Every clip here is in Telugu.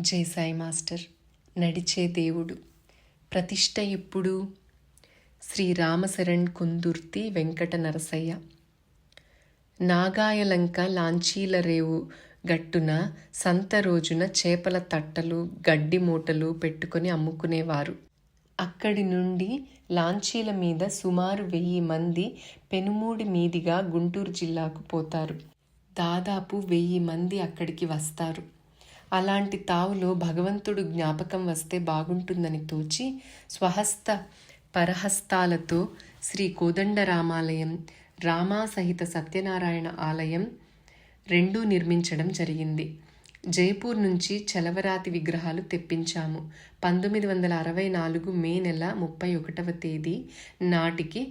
జై సాయి మాస్టర్. నడిచే దేవుడు. ప్రతిష్ట ఎప్పుడు శ్రీ రామశరణ్ కుందుర్తి వెంకట నరసయ్య. నాగాయలంక లాంచీల రేవు గట్టున సంత రోజున చేపల తట్టలు గడ్డి మూటలు పెట్టుకొని అమ్ముకునేవారు. అక్కడి నుండి లాంచీల మీద సుమారు వెయ్యి మంది పెనుమూడి మీదిగా గుంటూరు జిల్లాకు పోతారు. దాదాపు వెయ్యి మంది అక్కడికి వస్తారు. అలాంటి తావులో భగవంతుడు జ్ఞాపకం వస్తే బాగుంటుందని తోచి స్వహస్త పరహస్తాలతో శ్రీ కోదండరామాలయం రామా సహిత సత్యనారాయణ ఆలయం రెండూ నిర్మించడం జరిగింది. జైపూర్ నుంచి చలవరాతి విగ్రహాలు తెప్పించాము. పంతొమ్మిది వందల అరవై నాలుగు మే నెల ముప్పై ఒకటవ తేదీ నాటికి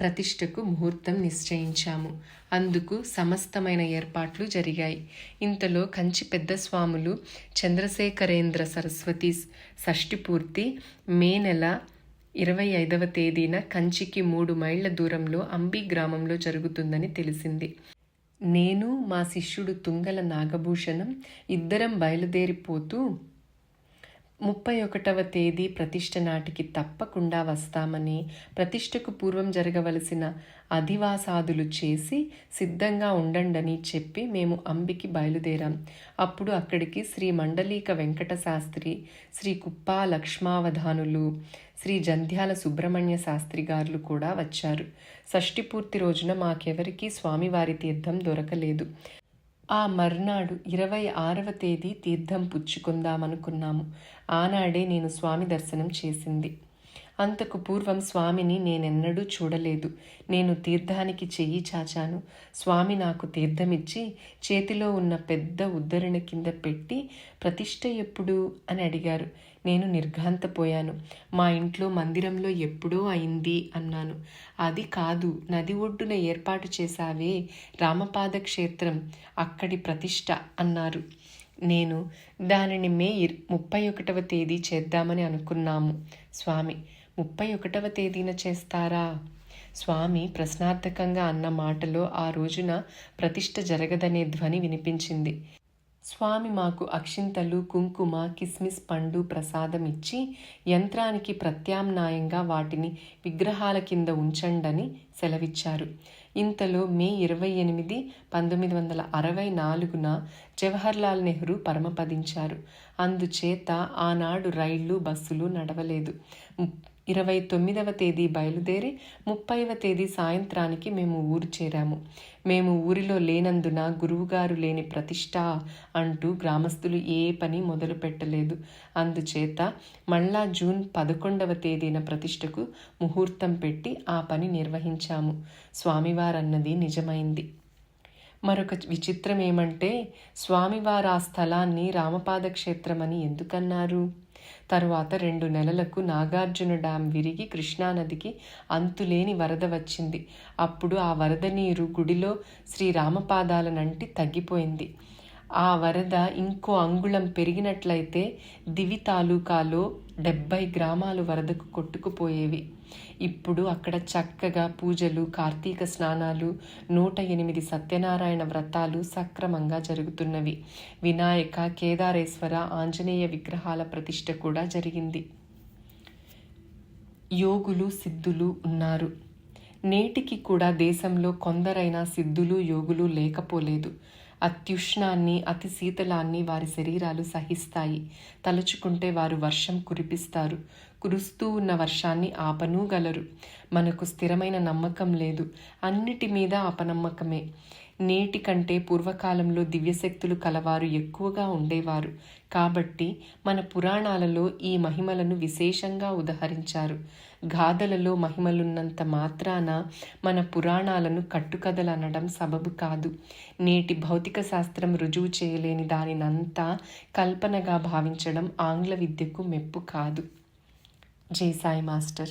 ప్రతిష్టకు ముహూర్తం నిశ్చయించాము. అందుకు సమస్తమైన ఏర్పాట్లు జరిగాయి. ఇంతలో కంచి పెద్ద స్వాములు చంద్రశేఖరేంద్ర సరస్వతి షష్ఠి పూర్తి మే నెల ఇరవై ఐదవ తేదీన కంచికి మూడు మైళ్ళ దూరంలో అంబి గ్రామంలో జరుగుతుందని తెలిసింది. నేను మా శిష్యుడు తుంగల నాగభూషణం ఇద్దరం బయలుదేరిపోతూ ముప్పై ఒకటవ తేదీ ప్రతిష్ఠ నాటికి తప్పకుండా వస్తామని ప్రతిష్ఠకు పూర్వం జరగవలసిన అధివాసాదులు చేసి సిద్ధంగా ఉండండని చెప్పి మేము అంబికి బయలుదేరాం. అప్పుడు అక్కడికి శ్రీ మండలీక వెంకట శాస్త్రి శ్రీ కుప్పా లక్ష్మావధానులు శ్రీ జంధ్యాల సుబ్రహ్మణ్య శాస్త్రి గారులు కూడా వచ్చారు. షష్ఠి పూర్తి రోజున మాకెవరికీ స్వామివారి తీర్థం దొరకలేదు. ఆ మర్నాడు ఇరవై ఆరవ తేదీ తీర్థం పుచ్చుకుందామనుకున్నాము. ఆనాడే నేను స్వామి దర్శనం చేసింది. అంతకు పూర్వం స్వామిని నేనెన్నడూ చూడలేదు. నేను తీర్థానికి చెయ్యి చాచాను. స్వామి నాకు తీర్థమిచ్చి చేతిలో ఉన్న పెద్ద ఉద్ధరణ కింద పెట్టి ప్రతిష్ట ఎప్పుడు అని అడిగారు. నేను నిర్ఘాంతపోయాను. మా ఇంట్లో మందిరంలో ఎప్పుడో అయింది అన్నాను. అది కాదు నది ఒడ్డున ఏర్పాటు చేశావే రామపాద క్షేత్రం అక్కడి ప్రతిష్ట అన్నారు. నేను దానిని మే ముప్పై ఒకటవ తేదీ చేద్దామని అనుకున్నాము. స్వామి ముప్పై ఒకటవ తేదీన చేస్తారా? స్వామి ప్రశ్నార్థకంగా అన్న మాటలో ఆ రోజున ప్రతిష్ట జరగదనే ధ్వని వినిపించింది. స్వామి మాకు అక్షింతలు కుంకుమ కిస్మిస్ పండు ప్రసాదం ఇచ్చి యంత్రానికి ప్రత్యామ్నాయంగా వాటిని విగ్రహాల కింద ఉంచండని సెలవిచ్చారు. ఇంతలో మే ఇరవై ఎనిమిది పంతొమ్మిది వందల అరవై నాలుగున జవహర్లాల్ నెహ్రూ పరమపదించారు. అందుచేత ఆనాడు రైళ్ళు బస్సులు నడవలేదు. ఇరవై తొమ్మిదవ తేదీ బయలుదేరి ముప్పైవ తేదీ సాయంత్రానికి మేము ఊరు చేరాము. మేము ఊరిలో లేనందున గురువుగారు లేని ప్రతిష్ట అంటూ గ్రామస్తులు ఏ పని మొదలు పెట్టలేదు. అందుచేత మళ్ళా జూన్ పదకొండవ తేదీన ప్రతిష్టకు ముహూర్తం పెట్టి ఆ పని నిర్వహించాము. స్వామివారన్నది నిజమైంది. మరొక విచిత్రం ఏమంటే స్వామివారు ఆ స్థలాన్ని రామపాద క్షేత్రమని ఎందుకన్నారు? తరువాత రెండు నెలలకు నాగార్జున డ్యాం విరిగి కృష్ణానదికి అంతులేని వరద వచ్చింది. అప్పుడు ఆ వరద నీరు గుడిలో శ్రీరామపాదాలనంటి తగ్గిపోయింది. ఆ వరద ఇంకో అంగుళం పెరిగినట్లయితే దివి తాలూకాలో డెబ్బై గ్రామాలు వరదకు కొట్టుకుపోయేవి. ఇప్పుడు అక్కడ చక్కగా పూజలు కార్తీక స్నానాలు నూట ఎనిమిది సత్యనారాయణ వ్రతాలు సక్రమంగా జరుగుతున్నవి. వినాయక కేదారేశ్వర ఆంజనేయ విగ్రహాల ప్రతిష్ట కూడా జరిగింది. యోగులు సిద్ధులు ఉన్నారు. నేటికి కూడా దేశంలో కొందరైనా సిద్ధులు యోగులు లేకపోలేదు. అత్యుష్ణాన్ని అతి శీతలాన్ని వారి శరీరాలు సహిస్తాయి. తలుచుకుంటే వారు వర్షం కురిపిస్తారు. కురుస్తూ ఉన్న వర్షాన్ని ఆపనూగలరు. మనకు స్థిరమైన నమ్మకం లేదు. అన్నిటి మీద అపనమ్మకమే. నేటి కంటే పూర్వకాలంలో దివ్యశక్తులు కలవారు ఎక్కువగా ఉండేవారు. కాబట్టి మన పురాణాలలో ఈ మహిమలను విశేషంగా ఉదహరించారు. గాథలలో మహిమలున్నంత మాత్రాన మన పురాణాలను కట్టుకథలనడం సబబు కాదు. నేటి భౌతిక శాస్త్రం రుజువు చేయలేని దానినంతా కల్పనగా భావించడం ఆంగ్ల విద్యకు మెప్పు కాదు. జై సాయి మాస్టర్.